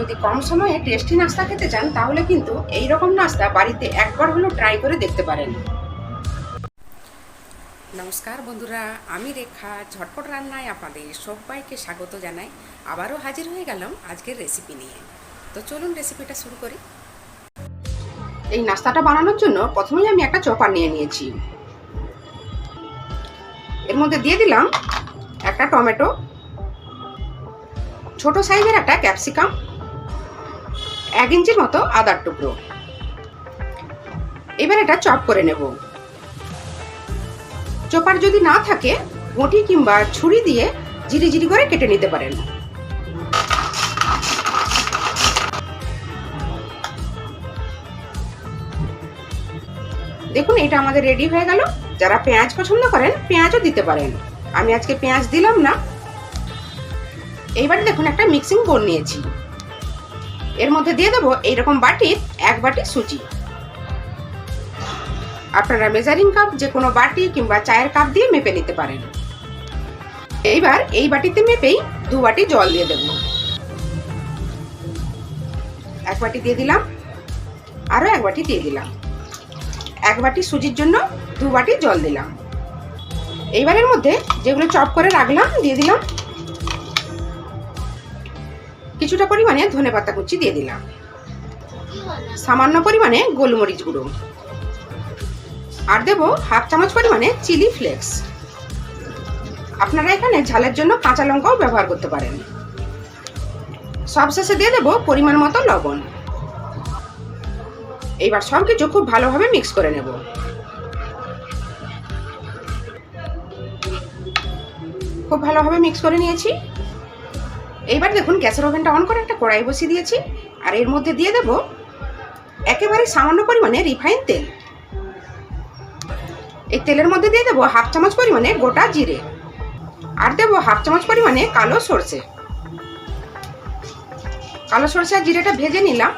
যদি কম সময়ে টেস্টি নাস্তা খেতে চান তাহলে কিন্তু এই রকম নাস্তা বাড়িতে একবার হলেও ট্রাই করে দেখতে পারেন। নমস্কার বন্ধুরা আমি রেখা। ঝটপট রান্নায় আপনাদের সবাইকে স্বাগত জানাই। আবারও হাজির হয়ে গেলাম আজকের রেসিপি নিয়ে। তো চলুন রেসিপিটা শুরু করি। এই নাস্তাটা বানানোর জন্য প্রথমেই আমি একটা চপার নিয়ে নিয়েছি। এর মধ্যে দিয়ে দিলাম একটা টমেটো ছোট সাইজের একটা ক্যাপসিকাম এক ইঞ্চির মতো আদার টুকরো। এবার এটা চপ করে নেব। চপার যদি না থাকে বটি কিংবা ছুরি দিয়ে জিরি করে কেটে নিতে পারেন। দেখুন, এটা আমাদের রেডি হয়ে গেল। যারা পেঁয়াজ পছন্দ করেন, পেঁয়াজও দিতে পারেন। আমি আজকে পেঁয়াজ দিলাম না। এইবার দেখুন, একটা মিক্সিং বোল নিয়েছি। এর মধ্যে দিয়ে দেবো এইরকম বাটির এক বাটি সুজি। আপনারা মেজারিং কাপ যে কোনো বাটি কিংবা চায়ের কাপ দিয়ে মেপে নিতে পারেন। এইবার এই বাটিতে মেপেই দু বাটি জল দিয়ে দেব। এক বাটি দিয়ে দিলাম, আরও এক বাটি দিয়ে দিলাম। এক বাটি সুজির জন্য দু বাটি জল দিলাম। এইবারের মধ্যে যেগুলো চপ করে রাখলাম, দিয়ে দিলাম কিছুটা পরিমাণে ধনে পাতা কুচি দিয়ে দিলাম। সামান্য পরিমাণে গোলমরিচ গুঁড়ো। আর দেবো হাফ চামচ পরিমাণে চিলি ফ্লেক্স। আপনারা এখানে ঝালের জন্য কাঁচা লঙ্কাও ব্যবহার করতে পারেন। সবশেষে দিয়ে দেবো পরিমাণ মতো লবণ। এইবার সব কিছু খুব ভালোভাবে মিক্স করে নেব। খুব ভালোভাবে মিক্স করে নিয়েছি। এইবার দেখুন গ্যাসের ওভেনটা অন করে একটা কড়াই বসিয়ে দিয়েছি, আর এর মধ্যে দিয়ে দেব একেবারে সামান্য পরিমাণে রিফাইন তেল। এই তেলের মধ্যে দিয়ে দেবো হাফ চামচ পরিমাণে গোটা জিরে, আর দেবো হাফ চামচ পরিমাণে কালো সর্ষে। কালো সর্ষে আর জিরেটা ভেজে নিলাম।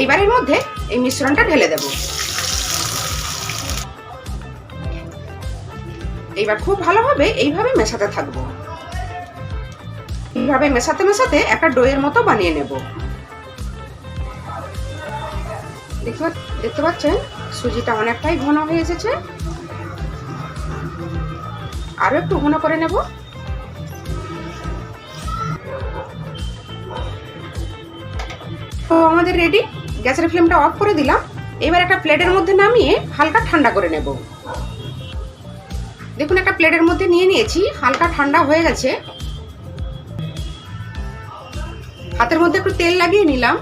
এইবারের মধ্যে এই মিশ্রণটা ঢেলে দেব। এইবার খুব ভালোভাবে এইভাবে মেশাতে থাকব। এইভাবে মেশাতে মেশাতে একটা ডোয়ের মতো বানিয়ে নেব। দেখতে পাচ্ছেন? সুজিটা অনেকটাই ঘন হয়ে এসেছে। আরও একটু ঘন করে নেব। আমাদের রেডি গ্যাসের ফ্লেমটা অফ করে দিলাম। এবার একটা প্লেটের মধ্যে নামিয়ে হালকা ঠান্ডা করে নেব। দেখুন, একটা প্লেটের মধ্যে নিয়ে নিয়েছি। হালকা ঠান্ডা হয়ে গেছে। হাতের মধ্যে একটু তেল লাগিয়ে নিলাম।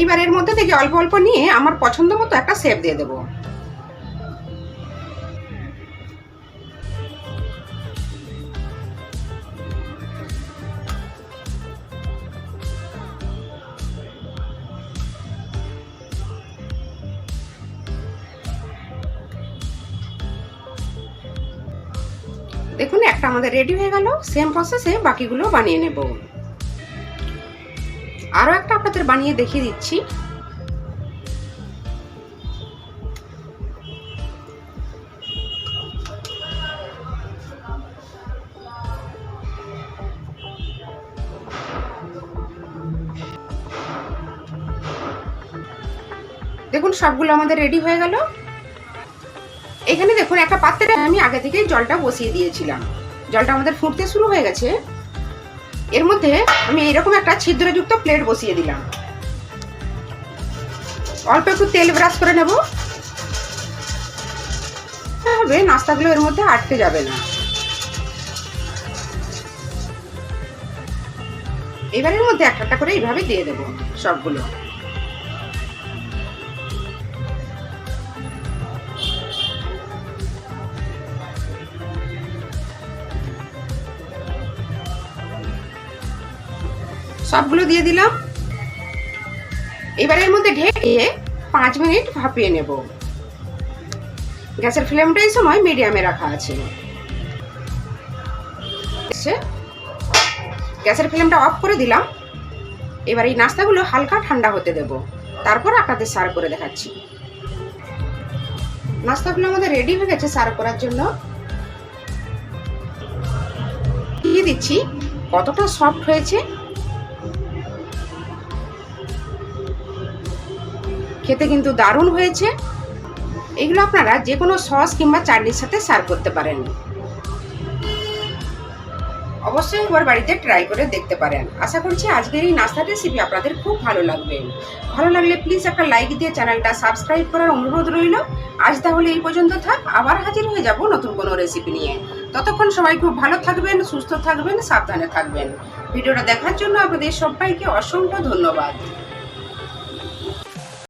এইবার এর মধ্যে থেকে অল্প অল্প নিয়ে আমার পছন্দ মতো একটা সেপ দিয়ে দেবো। দেখুন, একটা আমাদের রেডি হয়ে গেল সেম প্রসেসে বাকিগুলো বানিয়ে নেব। আরও একটা আপনাদের বানিয়ে দেখিয়ে দিচ্ছি। দেখুন, সবগুলো আমাদের রেডি হয়ে গেল। এখানে দেখুন, একটা পাত্রে আমি আগে থেকে জলটা বসিয়ে দিয়েছিলাম। জলটা আমাদের ফুটতে শুরু হয়ে গেছে। এর মধ্যে আমি এরকম একটা ছিদ্রযুক্ত প্লেট বসিয়ে দিলাম। অল্প একটু তেল ব্রাশ করে নেব। হবে নাস্তাগুলো এর মধ্যে আটকে যাবে না। এবারের মধ্যে একটা একটা করে এইভাবে দিয়ে দেবো সবগুলো। সবগুলো দিয়ে দিলাম। এবার এর মধ্যে ঢেকে পাঁচ মিনিট ভাপিয়ে নেব। গ্যাসের ফ্লেমটা এই সময় মিডিয়ামে রাখা আছে। গ্যাসের ফ্লেমটা অফ করে দিলাম। এবার এই নাস্তাগুলো হালকা ঠান্ডা হতে দেব। তারপর আপনাদের সার্ভ করে দেখাচ্ছি। নাস্তাগুলো আমাদের রেডি হয়ে গেছে সার্ভ করার জন্য। দিয়ে দিচ্ছি কতটা সফট হয়েছে। খেতে কিন্তু দারুণ হয়েছে। এগুলো আপনারা যে কোনো সস কিংবা চাটনির সাথে সার্ভ করতে পারেন। অবশ্যই একবার বাড়িতে ট্রাই করে দেখতে পারেন। আশা করছি আজকের এই নাস্তা রেসিপি আপনাদের খুব ভালো লাগবে। ভালো লাগলে প্লিজ একটা লাইক দিয়ে চ্যানেলটা সাবস্ক্রাইব করার অনুরোধ রইল। আজ তাহলে এই পর্যন্ত থাক। আবার হাজির হয়ে যাব নতুন কোনো রেসিপি নিয়ে। ততক্ষণ সবাই খুব ভালো থাকবেন, সুস্থ থাকবেন, সাবধানে থাকবেন। ভিডিওটা দেখার জন্য আপনাদের সবাইকে অসংখ্য ধন্যবাদ।